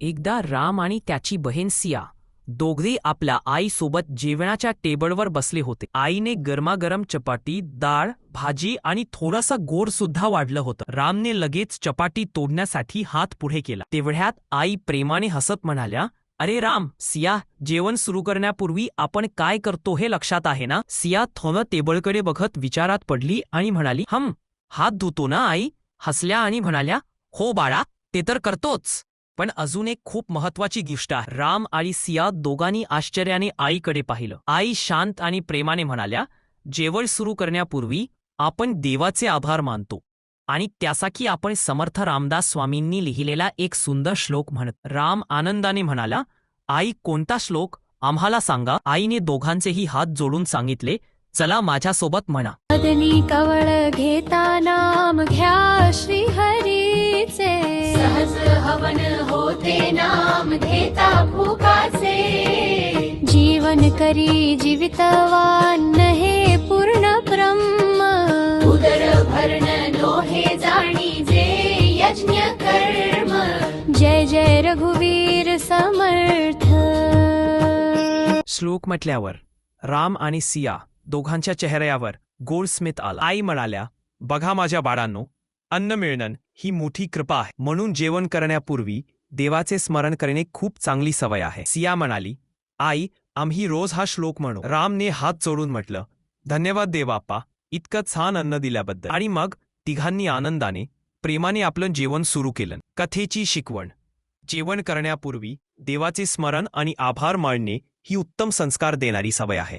एकदा राम आणि त्याची बहीण सिया दोघे आपल्या आईसोबत जेवणाच्या टेबलवर बसले होते. आईने गरमागरम चपाती डाळ भाजी आणि थोडासा गोड सुद्धा वाढलं होतं. रामने लगेच चपाती तोडण्यासाठी हात पुढे केला. तेवढ्यात आई प्रेमाने हसत म्हणाल्या अरे राम सिया जेवण सुरू करण्यापूर्वी आपण काय करतो हे लक्षात आहे ना? सिया थोडं टेबलकडे बघत विचारात पडली आणि म्हणाली हम हात धुतो ना आई? हसल्या आणि म्हणाल्या हो बाळा ते तर करतोच. पण अजून एक खूप महत्वाची गोष्ट आहे. राम आणि सिया दोघांनी आश्चर्याने आईकडे पाहिलं. आई शांत आणि प्रेमाने म्हणाल्या जेवण सुरू करण्यापूर्वी आपण देवाचे आभार मानतो आणि त्यासाठी आपण समर्थ रामदास स्वामींनी लिहिलेला एक सुंदर श्लोक म्हणत राम आनंदाने म्हणाला आई कोणता श्लोक? आम्हाला सांगा आईने दोघांचेही हात जोडून सांगितले चला माझ्यासोबत म्हणा कवळ घेता नाम घ्या श्रीहरीचे. सहज हवन होते नाम घेता भूकाचे जीवन करी जीवितवान हे पूर्ण ब्रह्म. उदर भरण लोहे जाणी जे यज्ञ कर्म. जय जय रघुवीर समर्थ. श्लोक म्हटल्यावर राम आणि सिया दोघांच्या चेहऱ्यावर गोड स्मित आला. आई म्हणाल्या बघा माझ्या बाळांनो अन्न मिळणं ही मोठी कृपा आहे. म्हणून जेवण करण्यापूर्वी देवाचे स्मरण करणे खूप चांगली सवय आहे. सिया म्हणाली आई आम्ही रोज हा श्लोक म्हणू. रामने हात जोडून म्हटलं धन्यवाद देवाप्पा इतकं छान अन्न दिल्याबद्दल. आणि मग तिघांनी आनंदाने प्रेमाने आपलं जेवण सुरू केलं. कथेची शिकवण. जेवण करण्यापूर्वी देवाचे स्मरण आणि आभार मानणे ही उत्तम संस्कार देणारी सवय आहे.